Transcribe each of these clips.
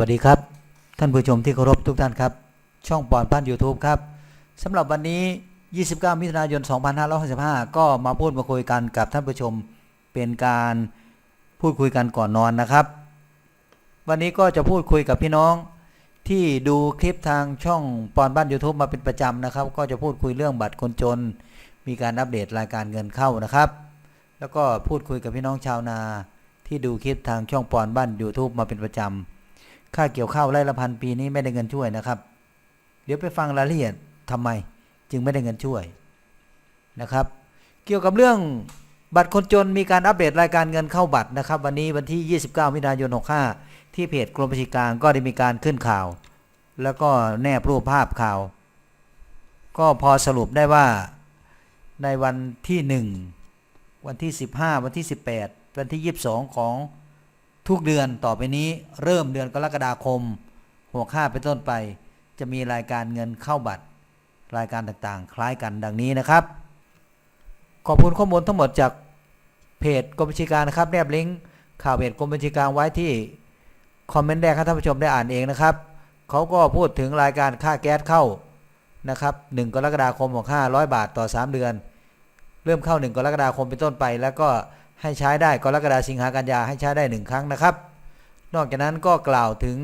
วัสดีครับ ท่านผู้ชมที่เคารพทุกท่านครับ ช่องปอนพัน YouTube ครับสำหรับวันนี้ 29 มิถุนายน 2565 ก็มาพูดมาคุยกันกับท่านผู้ชมเป็นการพูดคุยกันก่อนนอนนะครับ วันนี้ก็จะพูดคุยกับพี่น้องที่ดูคลิปทางช่องปอนบ้าน YouTube มาเป็นประจำนะครับ ก็จะพูดคุยเรื่องบัตรคนจน มีการอัปเดตรายการเงินเข้านะครับ แล้วก็พูดคุยกับพี่น้องชาวนาที่ดูคลิปทางช่องปอนบ้าน YouTube มาเป็นประจำ ค่าเกี่ยวข้าวไร่ละพันปีนี้ไม่ได้เงินช่วยนะครับ เดี๋ยวไปฟังรายละเอียดทำไม จึงไม่ได้เงินช่วยนะครับ เกี่ยวกับเรื่องบัตรคนจนมีการอัปเดตรายการเงินเข้าบัตรนะครับ วันนี้วันที่ 29มิถุนายน 65 ที่เพจกรมบัญชีกลางก็ได้มีการขึ้นข่าว แล้วก็แนบรูปภาพข่าว ก็พอสรุปได้ว่าในวันที่ 1 วันที่ 15 วันที่ 18 วันที่ 22 ของ ทุกเดือนต่อไปนี้เริ่มเดือนกรกฎาคม หัวข้าเป็นต้นไป จะมีรายการเงินเข้าบัตร รายการต่างๆ คล้ายกันดังนี้นะครับ ขอบคุณข้อมูลทั้งหมดจากเพจกรมบัญชีการนะครับแนบลิงก์ข่าวเพจกรมบัญชีการไว้ที่คอมเมนต์แรกให้ท่านผู้ชมได้อ่านเองนะครับเขาก็พูดถึงรายการค่าแก๊สเข้านะครับ1กรกฎาคมของ500 บาทต่อ 3 เดือน เริ่มเข้า 1 กรกฎาคมเป็นต้นไป แล้วก็ ให้ใช้ได้กรกฎาสิงหากันยาให้ใช้ได้หนึ่งครั้งนะครับ นอกจากนั้นก็กล่าวถึง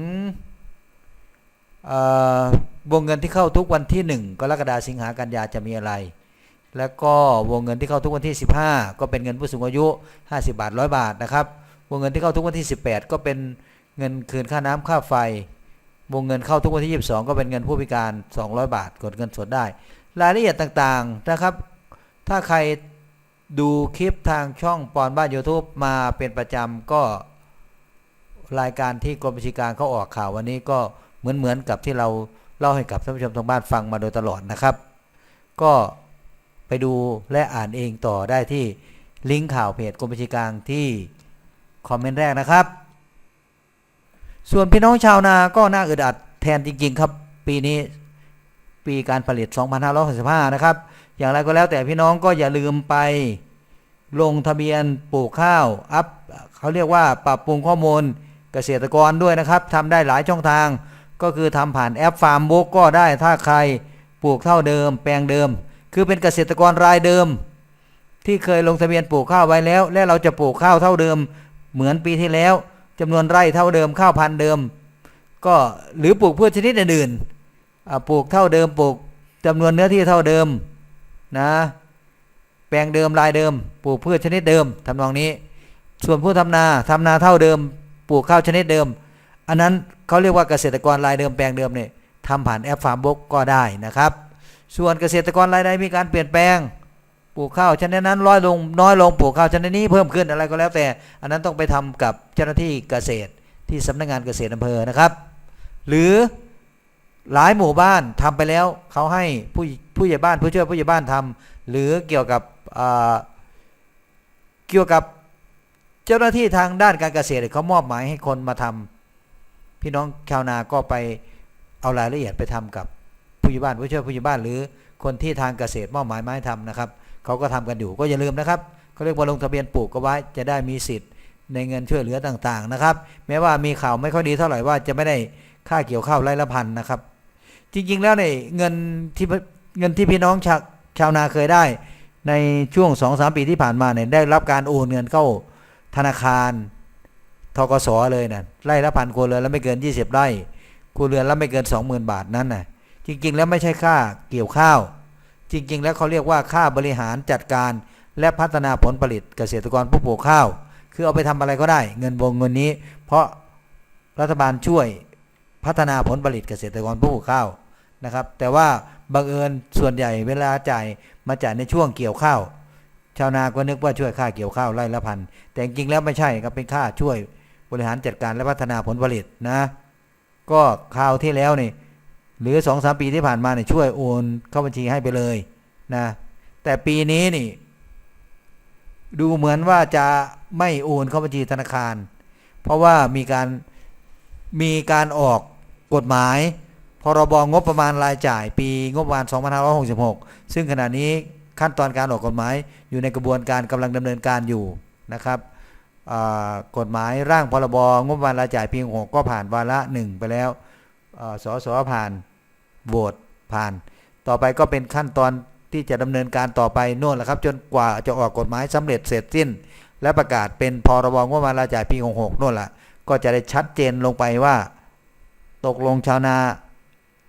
วงเงินที่เข้าทุกวันที่ 1 กรกฎาสิงหากันยาจะมีอะไร แล้วก็วงเงินที่เข้าทุกวันที่ 15 ก็เป็นเงินผู้สูงอายุ 50 บาท 100 บาทนะครับ วงเงินที่เข้าทุกวันที่ 18 ก็เป็นเงินคืนค่าน้ำค่าไฟ วงเงินเข้าทุกวันที่ 22 ก็เป็นเงินผู้พิการ 200 บาท กดเงินสดได้ รายละเอียดต่างๆนะครับ ถ้าใคร ดูคลิปทางช่องปอนบ้าน YouTube มาเป็นประจำก็รายการที่กรมบัญชีกลารเขาออกข่าววันนี้ก็เหมือนเหมือนกับที่เราเล่าให้กับท่านผู้ชมทางบ้านฟังมาโดยตลอดนะครับ ก็ไปดูและอ่านเองต่อได้ที่ลิงก์ข่าวเพจกรมบัญชีกลางที่คอมเมนต์แรกนะครับ ส่วนพี่น้องชาวนาก็น่าอึดอัดแทนจริง ๆ ครับ ปีนี้ปีการผลิต 2565 นะครับ อย่างไรก็แล้วแต่พี่น้องก็อย่าลืมไป ลงทะเบียนปลูกข้าวอัพเขาเรียกว่าปรับปรุงข้อมูลเกษตรกรด้วยนะครับทำได้หลายช่องทาง ก็คือทำผ่านแอปฟาร์มบุ๊กก็ได้ถ้าใครปลูกเท่าเดิม แปลงเดิม คือเป็นเกษตรกรรายเดิม ที่เคยลงทะเบียนปลูกข้าวไว้แล้ว และเราจะปลูกข้าวเท่าเดิม เหมือนปีที่แล้วจำนวนไร่เท่าเดิมข้าวพันธุ์เดิม ก็หรือปลูกพืชชนิดอื่นๆปลูกเท่าเดิมปลูกจำนวนเนื้อที่เท่าเดิม นะ แปลงเดิมลายเดิม ปลูกพืชชนิดเดิมทำนองนี้ ส่วนผู้ทำนาทำนาเท่าเดิม ปลูกข้าวชนิดเดิม อันนั้นเขาเรียกว่าเกษตรกรรายเดิมแปลงเดิมเนี่ยทำผ่านแอปฟาร์มบกก็ได้นะครับ ส่วนเกษตรกรรายใดมีการเปลี่ยนแปลงปลูกข้าวชนิดนั้นร้อยลงน้อยลงปลูกข้าวชนิดนี้เพิ่มขึ้นอะไรก็แล้วแต่ อันนั้นต้องไปทำกับเจ้าหน้าที่เกษตรที่สำนักงานเกษตรอำเภอนะครับ หรือ หลายหมู่บ้านทำไปแล้วเขาให้ผู้ผู้ใหญ่บ้านผู้ช่วยผู้ใหญ่บ้านทำหรือเกี่ยวกับเกี่ยวกับเจ้าหน้าที่ทางด้านการเกษตรเขามอบหมายให้คนมาทำพี่น้องชาวนาก็ไปเอารายละเอียดไปทำกับผู้ใหญ่บ้านผู้ช่วยผู้ใหญ่บ้าน หรือคนที่ทางเกษตรมอบหมายมาให้ทำนะครับเขาก็ทำกันอยู่ก็อย่าลืมนะครับเขาเรียกว่าลงทะเบียนปลูกก็ไว้จะได้มีสิทธิ์ในเงินช่วยเหลือต่างๆนะครับ แม้ว่ามีข่าวไม่ค่อยดีเท่าไหร่ว่าจะไม่ได้ ค่าเกี่ยวข้าวไร่ละพันนะครับ จริง ๆ แล้วเนี่ยเงินที่เงินที่พี่น้องชาวชาวนาเคยได้ ในช่วง2อสปีที่ผ่านมาเนี่ยได้รับการโอนเงินเข้าธนาคารทกสเลยนะไร่ละพันครัวเรือนแล้วไม่เกิน 20 ไร่ครัวเรือนแล้วไม่เกิน 20,000 บาทนั้นนะจริง ๆ แล้วไม่ใช่ค่าเกี่ยวข้าว จริง ๆ แล้วเขาเรียกว่าค่าบริหารจัดการและพัฒนาผลผลิตเกษตรกรผู้ปลูกข้าว คือเอาไปทำอะไรก็ได้ เงินวงเงินนี้ เพราะรัฐบาลช่วย พัฒนาผลผลิตเกษตรกรผู้ปลูกข้าวนะครับ แต่ว่าบังเอิญส่วนใหญ่เวลาจ่ายมาจ่ายในช่วงเกี่ยวข้าว ชาวนาก็นึกว่าช่วยค่าเกี่ยวข้าวไร่ละพันแต่จริงแล้วไม่ใช่ครับเป็นค่าช่วยบริหารจัดการและพัฒนาผลผลิตนะ ก็ข่าวที่แล้วนี่หรือสองสามปีที่ผ่านมาเนี่ยช่วยโอนเข้าบัญชีให้ไปเลยนะแต่ปีนี้นี่ ดูเหมือนว่าจะไม่โอนเข้าบัญชีธนาคาร เพราะว่ามีการ มีการออกกฎหมาย พรบงบประมาณรายจ่าย ปีงบประมาณ 2566 ซึ่งขณะนี้ขั้นตอนการออกกฎหมายอยู่ในกระบวนการกำลังดำเนินการอยู่นะครับกฎหมายร่างพรบงบประมาณรายจ่ายปีหกก็ผ่านวาระหนึ่งไปแล้วสสผ่านโหวตผ่าน ต่อไปก็เป็นขั้นตอนที่จะดำเนินการต่อไปโน่นแหละครับ จนกว่าจะออกกฎหมายสำเร็จเสร็จสิ้น และประกาศเป็นพรบงบประมาณรายจ่ายปีหกโน่นแหละก็จะได้ชัดเจนลงไปว่า ตกลงชาวนา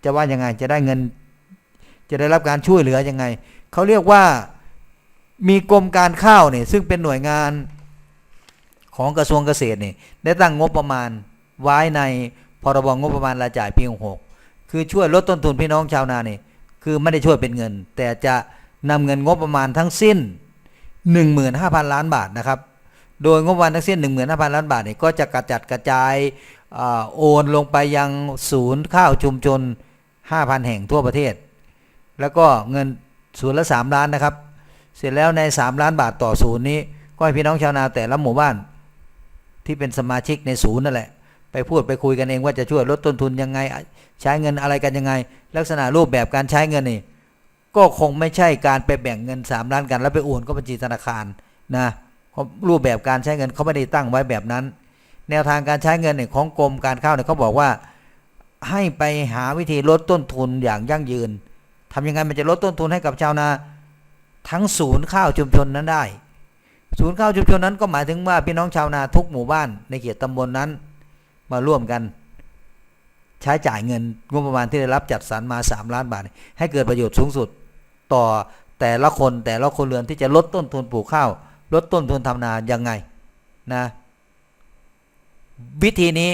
จะว่ายังไงจะได้เงิน จะได้รับการช่วยเหลือยังไงเขาเรียกว่ามีกรมการข้าวเนี่ยซึ่งเป็นหน่วยงานของกระทรวงเกษตรเนี่ยได้ตั้งงบประมาณไว้ในพรบงบประมาณรายจ่ายปีหกคือช่วยลดต้นทุนพี่น้องชาวนาเนี่ยคือไม่ได้ช่วยเป็นเงิน แต่จะนำเงินงบประมาณทั้งสิ้น 15,000 ล้านบาทนะครับ โดยงบประมาณทั้งสิ้น 15,000 ล้านบาทเนี่ยก็จะกระจัดกระจายอโอนลงไปยังศูนย์ข้าวชุมชน 5,000 แห่งทั่วประเทศ แล้วก็เงินศูนย์ละ 3 ล้านนะครับ เสร็จแล้วใน 3 ล้านบาทต่อศูนย์นี้ ก็ให้พี่น้องชาวนาแต่ละหมู่บ้าน ที่เป็นสมาชิกในศูนย์นั่นแหละ ไปพูดไปคุยกันเองว่าจะช่วยลดต้นทุนยังไง ใช้เงินอะไรกันยังไง ลักษณะรูปแบบการใช้เงินนี่ ก็คงไม่ใช่การไปแบ่งเงิน 3 ล้านกัน แล้วไปโอนก็บัญชีธนาคารนะเพราะรูปแบบการใช้เงินเขาไม่ได้ตั้งไว้แบบนั้น แนวทางการใช้เงินเนี่ยของกรมการข้าวเนี่ยเขาบอกว่าให้ไปหาวิธีลดต้นทุนอย่างยั่งยืนทำยังไงมันจะลดต้นทุนให้กับชาวนาทั้งศูนย์ข้าวชุมชนนั้นได้ ศูนย์ข้าวชุมชนนั้นก็หมายถึงว่าพี่น้องชาวนาทุกหมู่บ้านในเขตตำบลนนั้นมาร่วมกันใช้จ่ายเงินงบประมาณที่ได้รับจัดสรรมา 3 ล้านบาท ให้เกิดประโยชน์สูงสุด ต่อแต่ละคนแต่ละคนเรือนที่จะลดต้นทุนปลูกข้าว ลดต้นทุนทำนายังไงนะวิธีนี้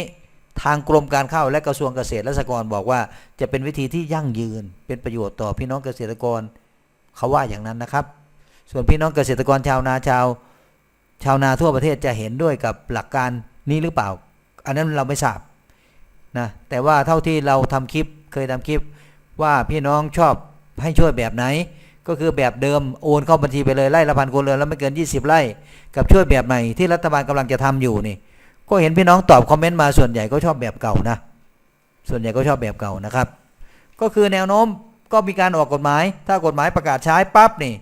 ทางกรมการข้าวและกระทรวงเกษตรและสหกรณ์บอกว่าจะเป็นวิธีที่ยั่งยืนเป็นประโยชน์ต่อพี่น้องเกษตรกรเขาว่าอย่างนั้นนะครับ ส่วนพี่น้องเกษตรกรชาวนาชาว ชาวนาทั่วประเทศจะเห็นด้วยกับหลักการนี้หรือเปล่า อันนั้นเราไม่ทราบนะแต่ว่าเท่าที่เราทำคลิปเคยทำคลิปว่าพี่น้องชอบ ให้ช่วยแบบไหน ก็คือแบบเดิมโอนเข้าบัญชีไปเลยไล่ละพันคนเรือนแล้วไม่เกิน 20 ไร่กับช่วยแบบใหม่ที่รัฐบาลกำลังจะทำอยู่นี่ ก็เห็นพี่น้องตอบคอมเมนต์มาส่วนใหญ่ก็ชอบแบบเก่านะ ส่วนใหญ่ก็ชอบแบบเก่านะครับ ก็คือแนวโน้มก็มีการออกกฎหมาย ถ้ากฎหมายประกาศใช้ปั๊บนี่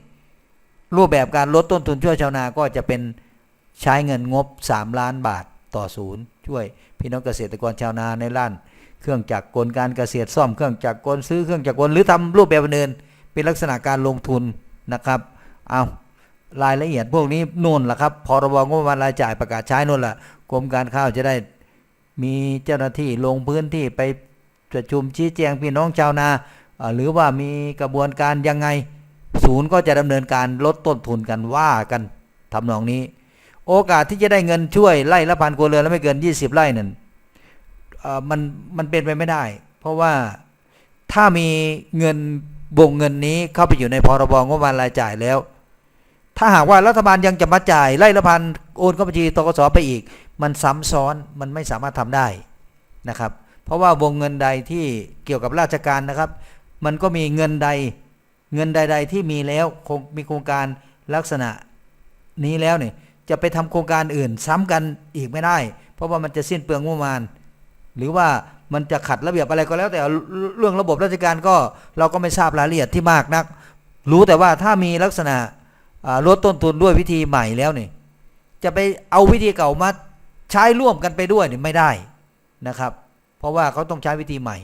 รูปแบบการลดต้นทุนช่วยชาวนาก็จะเป็นใช้เงินงบ 3 ล้านบาทต่อศูนย์ช่วยพี่น้องเกษตรกรชาวนาในล้าน เครื่องจักรกลการเกษตรซ่อมเครื่องจักรกลซื้อเครื่องจักรกลหรือทำรูปแบบอื่นเป็นลักษณะการลงทุนนะครับเอารายละเอียดพวกนี้นู่นล่ะครับพรบงบประมาณรายจ่ายประกาศใช้นู่นล่ะกรมการข้าวจะได้มีเจ้าหน้าที่ลงพื้นที่ไปประชุมชี้แจงพี่น้องชาวนา หรือว่ามีกระบวนการยังไง ศูนย์ก็จะดำเนินการลดต้นทุนกันว่ากันทำนองนี้ โอกาสที่จะได้เงินช่วยไล่ละพันครัวเรือนแล้วไม่เกิน 20 ไร่นั่น มันมันเป็นไปไม่ได้ เพราะว่าถ้ามีเงินวงเงินนี้เข้าไปอยู่ในพรบงบประมาณรายจ่ายแล้ว ถ้าหากว่ารัฐบาลยังจะมาจ่ายไล่ละพันโอนเข้าบัญชีตกสไปอีก มันซ้ำซ้อนมันไม่สามารถทำได้นะครับ เพราะว่าวงเงินใดที่เกี่ยวกับราชการนะครับ มันก็มีเงินใดเงินใด ๆ ที่มีแล้วคงมีโครงการลักษณะนี้แล้วเนี่ยจะไปทำโครงการอื่นซ้ำกันอีกไม่ได้ เพราะว่ามันจะสิ้นเปลืองงบประมาณ หรือว่ามันจะขัดระเบียบอะไรก็แล้ว แต่เรื่องระบบราชการก็เราก็ไม่ทราบรายละเอียดที่มากนัก รู้แต่ว่าถ้ามีลักษณะลดต้นทุนด้วยวิธีใหม่แล้วเนี่ยจะไปเอาวิธีเก่ามาใช้ร่วมกันไปด้วยนี่ไม่ได้นะครับ เพราะว่าเขาต้องใช้วิธีใหม่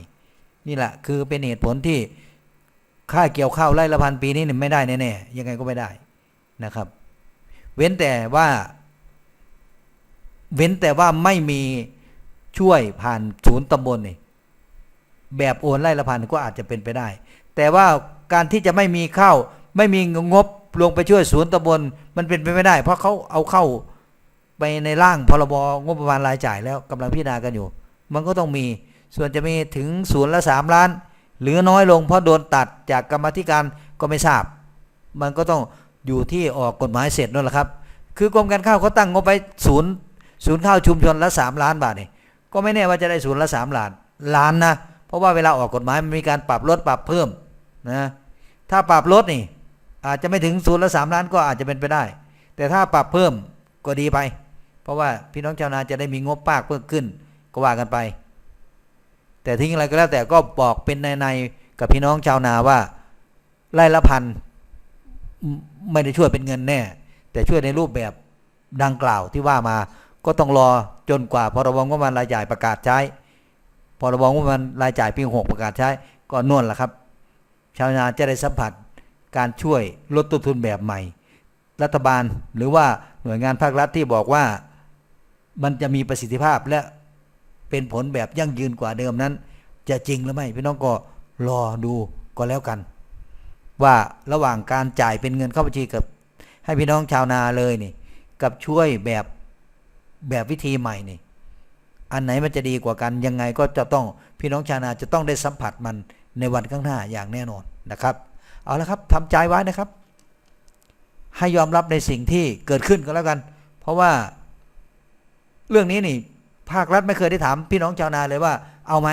นี่แหละคือเป็นเหตุผลที่ค่าเกี่ยวข้าวไร่ละพันปีนี้เนี่ยไม่ได้แน่ๆยังไงก็ไม่ได้นะครับ เว้นแต่ว่า เว้นแต่ว่าไม่มี ช่วยผ่านศูนย์ตำบลนี่แบบโอนไร่ละพันก็อาจจะเป็นไปได้ แต่ว่าการที่จะไม่มีเข้าไม่มีงบลงไปช่วยศูนย์ตำบลมันเป็นไปไม่ได้ เพราะเขาเอาเข้าไปในร่างพรบงบประมาณรายจ่ายแล้วกำลังพิจารณากันอยู่ มันก็ต้องมีส่วนจะมีถึงศูนย์ละสามล้าน หรือน้อยลงเพราะโดนตัดจากกรรมธิการก็ไม่ทราบ มันก็ต้องอยู่ที่ออกกฎหมายเสร็จนั่นแหละครับ คือกรมการข้าวเขาตั้งงบไปศูนย์ศูนย์ข้าวชุมชนละสามล้านบาทนี่ ก็ไม่แน่ว่าจะได้ศูนย์ละสามล้านล้านนะเพราะว่าเวลาออกกฎหมายมันมีการปรับลดปรับเพิ่มนะถ้าปรับลดนี่อาจจะไม่ถึงศูนย์ละสามล้านก็อาจจะเป็นไปได้ แต่ถ้าปรับเพิ่มก็ดีไป เพราะว่าพี่น้องชาวนาจะได้มีงบปากเพิ่มขึ้นก็ว่ากันไป แต่ทิ้งอะไรก็แล้วแต่ก็บอกเป็นในในกับพี่น้องชาวนาว่าไร่ละพันไม่ได้ช่วยเป็นเงินแน่ แต่ช่วยในรูปแบบดังกล่าวที่ว่ามา ก็ต้องรอจนกว่าพรบงบประมาณรายจ่ายประกาศใช้พรบงบประมาณรายจ่ายปีหกประกาศใช้ ก็นวนละครับ ชาวนาจะได้สัมผัสการช่วยลดต้นทุนแบบใหม่ รัฐบาลหรือว่าหน่วยงานภาครัฐที่บอกว่ามันจะมีประสิทธิภาพและเป็นผลแบบยั่งยืนกว่าเดิมนั้น จะจริงหรือไม่พี่น้องก็รอดูก็แล้วกัน ว่าระหว่างการจ่ายเป็นเงินเข้าบัญชีกับ ให้พี่น้องชาวนาเลยนี่ กับช่วยแบบ แบบวิธีใหม่นี่ อันไหนมันจะดีกว่ากันยังไงก็จะต้องพี่น้องชาวนาจะต้องได้สัมผัสมันในวันข้างหน้าอย่างแน่นอนนะครับ เอาละครับทำใจไว้นะครับ ให้ยอมรับในสิ่งที่เกิดขึ้นก็แล้วกัน เพราะว่าเรื่องนี้นี่ ภาครัฐไม่เคยได้ถามพี่น้องชาวนาเลยว่า เอาไหม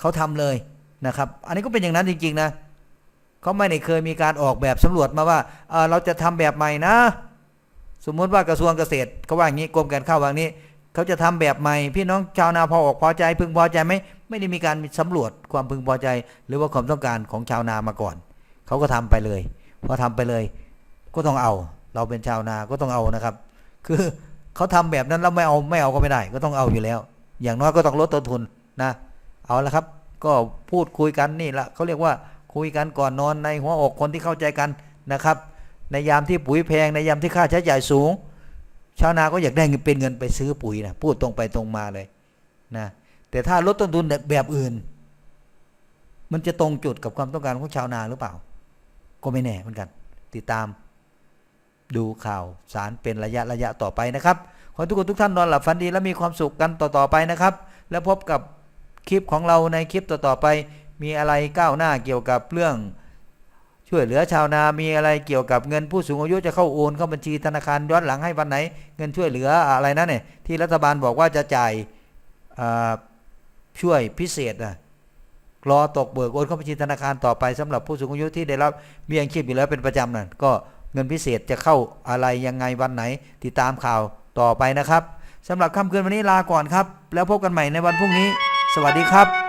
เขาทำเลยนะครับ อันนี้ก็เป็นอย่างนั้นจริง ๆ นะเขาไม่ได้เคยมีการออกแบบสำรวจมาว่าเเราจะทำแบบใหม่นะ สมมติว่ากระทรวงเกษตรเขาว่าอย่างนี้กรมการข้าววางนี้เขาจะทำแบบใหม่ พี่น้องชาวนาพอออกพอใจ พึงพอใจไหมไม่ได้มีการสำรวจความพึงพอใจ หรือว่าความต้องการของชาวนามาก่อน เขาก็ทำไปเลยพอทำไปเลย ก็ต้องเอา เราเป็นชาวนาก็ต้องเอานะครับ คือเขาทำแบบนั้นแล้วไม่เอาไม่เอาก็ไม่ได้ ก็ต้องเอาอยู่แล้ว อย่างน้อยก็ต้องลดต้นทุนนะเอาละครับ ก็พูดคุยกันนี่ละเขาเรียกว่าคุยกันก่อนนอนในหัวอกคนที่เข้าใจกันนะครับ ในยามที่ปุ๋ยแพงในยามที่ค่าใช้จ่ายสูง ชาวนาก็อยากได้เงินเป็นเงินไปซื้อปุ๋ยนะพูดตรงไปตรงมาเลยนะแต่ถ้าลดต้นทุนแบบอื่น มันจะตรงจุดกับความต้องการของชาวนาหรือเปล่า ก็ไม่แน่เหมือนกัน ติดตามดูข่าวสารเป็นระยะระยะต่อไปนะครับ ขอทุกคนทุกท่านนอนหลับฝันดีและมีความสุขกันต่อๆไปนะครับ แล้วพบกับคลิปของเราในคลิปต่อๆไป มีอะไรก้าวหน้าเกี่ยวกับเรื่อง ช่วยเหลือชาวนามีอะไรเกี่ยวกับเงินผู้สูงอายุจะเข้าโอนเข้าบัญชีธนาคารย้อนหลังให้วันไหน เงินช่วยเหลืออะไรนั่นเนี่ยที่รัฐบาลบอกว่าจะจ่ายช่วยพิเศษนะรอตกเบิกโอนเข้าบัญชีธนาคารต่อไปสำหรับผู้สูงอายุที่ได้รับเบี้ยยังชีพอยู่แล้วเป็นประจำนั่นก็เงินพิเศษจะเข้าอะไรยังไงวันไหน ติดตามข่าวต่อไปนะครับสำหรับค่ำคืนวันนี้ลาก่อนครับ แล้วพบกันใหม่ในวันพรุ่งนี้ สวัสดีครับ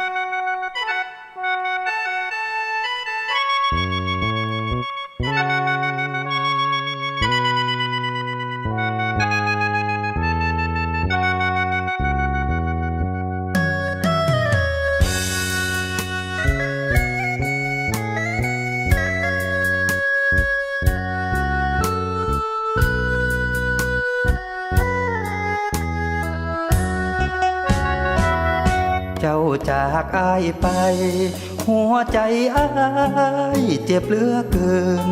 อายไป หัวใจอายเจ็บเหลือเกิน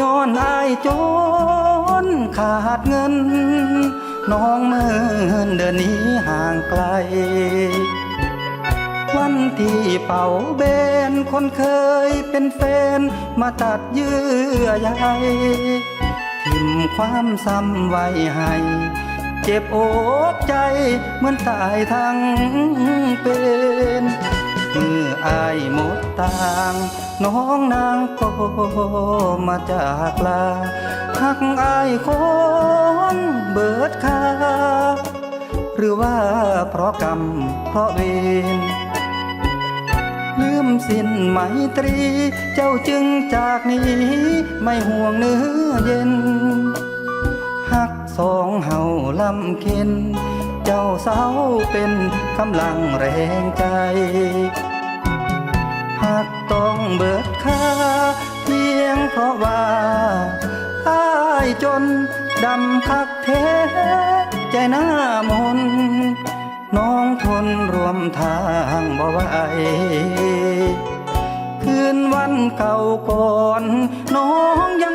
ย้อนอายจนขาดเงิน น้องเมินเดินหนี้ห่างไกล วันที่เป่าเบนคนเคยเป็นแฟน มาตัดเยื่อใยทิมความซ้ำไว้ให้เจ็บอกใจเหมือนตายทั้งเป็น มื่ออายหมดต่างน้องนางก็มาจากลาหักอายคนเบิดคาหรือว่าเพราะกรรมเพราะเวรลืมสิ้นไมตรี เจ้าจึงจากนี้ ไม่ห่วงเนื้อเย็นหักสองเฮาลำเค็น เจ้าสาวเป็นกำลังแรงใจหากต้องเบิดค่าเพียงเพราะว่าอายจนดำคักเทใจหน้ามนน้องทนรวมทางบ่ไหวคืนวันเก่าก่อน น้องยัง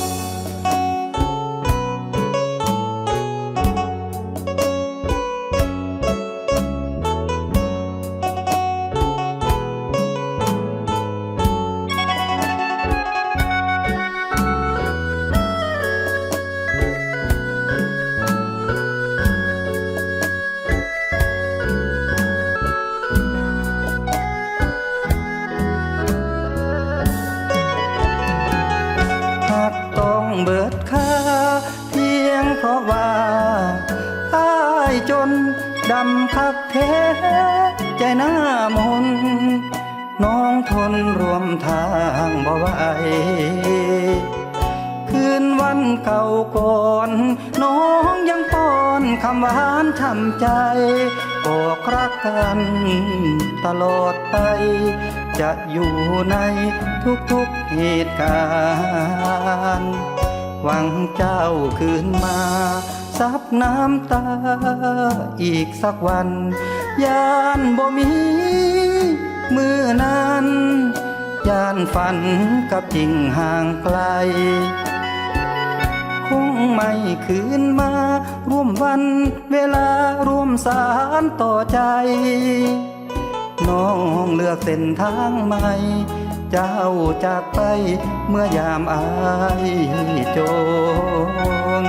ทางบ่ไหวคืนวันเก่าก่อน น้องยังป้อนคำหวานช่ำใจบอกรักกันตลอดไป จะอยู่ในทุกๆเหตุการณ์หวังเจ้าคืนมา ซับน้ำตาอีกสักวัน ยานบ่มี มือนั้น ยานฝันกับจริงห่างไกล คงไม่คืนมา ร่วมวันเวลาร่วมสารต่อใจ น้องเลือกเส้นทางใหม่ เจ้าจากไปเมื่อยามอายจน